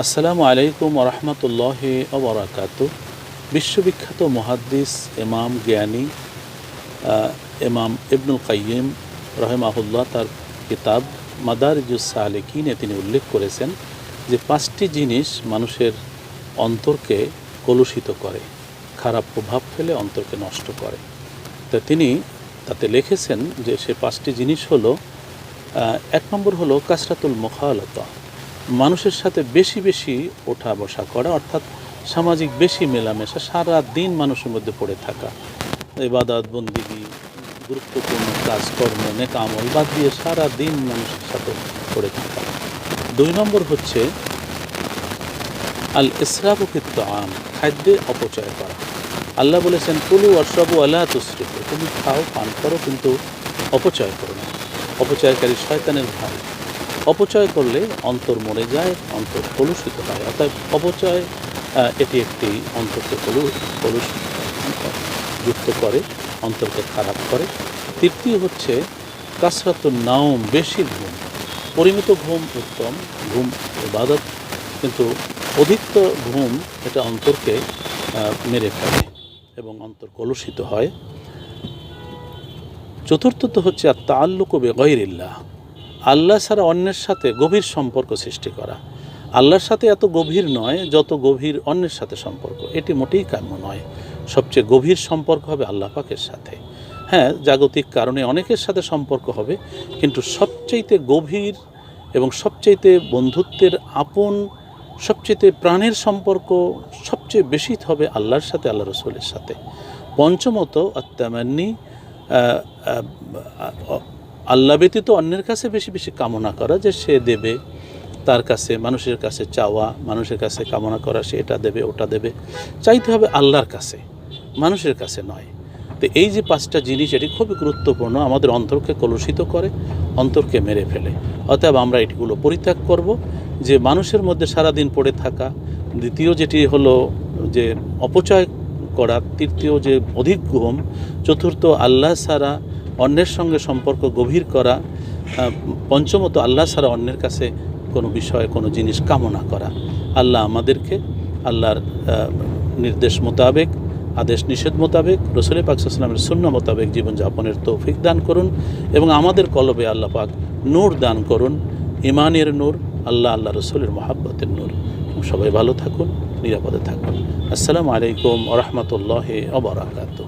আসসালামু আলাইকুম রহমতুল্লাহ ওবরাকাত বিশ্ববিখ্যাত মহাদ্দিস এমাম জ্ঞানী এমাম ইবনুল কাইয়িম রহেমাহুল্লাহ তার কিতাব মাদারিজুস সালেকিনে তিনি উল্লেখ করেছেন যে পাঁচটি জিনিস মানুষের অন্তরকে কলুষিত করে, খারাপ প্রভাব ফেলে অন্তরকে নষ্ট করে। তো তিনি তাতে লিখেছেন যে সে পাঁচটি জিনিস হলো এক নম্বর হলো কাসরাতুল মুখালতা মানুষের সাথে বেশি বেশি ওঠা বসা করা, অর্থাৎ সামাজিক বেশি মেলামেশা, সারা দিন মানুষের মধ্যে পড়ে থাকা। ইবাদত, বন্দিগি, গুরুত্বপূর্ণ কাজকর্ম, নেকামল বাদ দিয়ে সারা দিন মানুষের সাথে পড়ে থাকা। দুই নম্বর হচ্ছে আল ইসরাফিত আম খাদ্যে অপচয় করা। আল্লাহ বলেছেন, কুলু অশ্রবু আল্লাহ তুসরিফু তুমি খাও, পান করো, কিন্তু অপচয় করো না। অপচয়কারী শয়তানের ভাই। অপচয় করলে অন্তর মরে যায়, অন্তর কলুষিত হয়। অর্থাৎ অপচয় এটি একটি অন্তরকে কলু, কলুষিত যুক্ত করে, অন্তরকে খারাপ করে। তৃতীয় হচ্ছে কাসরাত নাওম, বেশি ঘুম। পরিমিত ঘুম উত্তম, ঘুম ইবাদত। কিন্তু অধিক্ত ঘুম এটা অন্তরকে মেরে ফেলে এবং অন্তর কলুষিত হয়। চতুর্থত হচ্ছে আর তাল্লুক বেগৈরিল্লাহ আল্লাহ ছাড়া অন্যের সাথে গভীর সম্পর্ক সৃষ্টি করা। আল্লাহর সাথে এত গভীর নয় যত গভীর অন্যের সাথে সম্পর্ক। এটি মোটেই কাম্য নয়। সবচেয়ে গভীর সম্পর্ক হবে আল্লাহ পাকের সাথে। হ্যাঁ জাগতিক কারণে অনেকের সাথে সম্পর্ক হবে, কিন্তু সবচাইতে গভীর এবং সবচাইতে বন্ধুত্বের আপন সবচেয়ে প্রাণের সম্পর্ক সবচেয়ে বেশি হবে আল্লাহর সাথে, আল্লাহ রসুলের সাথে। পঞ্চমত আত্মামান্নি আল্লাহ ব্যতীত অন্যের কাছে বেশি বেশি কামনা করা যে সে দেবে তার কাছে, মানুষের কাছে চাওয়া, মানুষের কাছে কামনা করা, সে এটা দেবে, ওটা দেবে। চাইতে হবে আল্লাহর কাছে, মানুষের কাছে নয়। তো এই যে পাঁচটা জিনিস, এটি খুবই গুরুত্বপূর্ণ, আমাদের অন্তরকে কলুষিত করে, অন্তরকে মেরে ফেলে। অতএব আমরা এটিগুলো পরিত্যাগ করব, যে মানুষের মধ্যে সারাদিন পড়ে থাকা, দ্বিতীয় যেটি হলো যে অপচয় করা, তৃতীয় যে অধিক ঘুম, চতুর্থ আল্লাহ ছাড়া অন্যের সঙ্গে সম্পর্ক গভীর করা পঞ্চমত আল্লাহ ছাড়া অন্যের কাছে কোনো বিষয়ে কোনো জিনিস কামনা করা। আল্লাহ আমাদেরকে আল্লাহর নির্দেশ মোতাবেক, আদেশ নিষেধ মোতাবেক, রসুল পাক সাল্লামের শূন্য মোতাবেক জীবনযাপনের তৌফিক দান করুন এবং আমাদের কলবে আল্লাহ পাক নূর দান করুন। ইমানের নূর, আল্লাহ আল্লাহ রসুলের মহাব্বতের নূর। সবাই ভালো থাকুন, নিরাপদে থাকুন। আসসালামু আলাইকুম রহমতুল্লাহ অবরাকাতু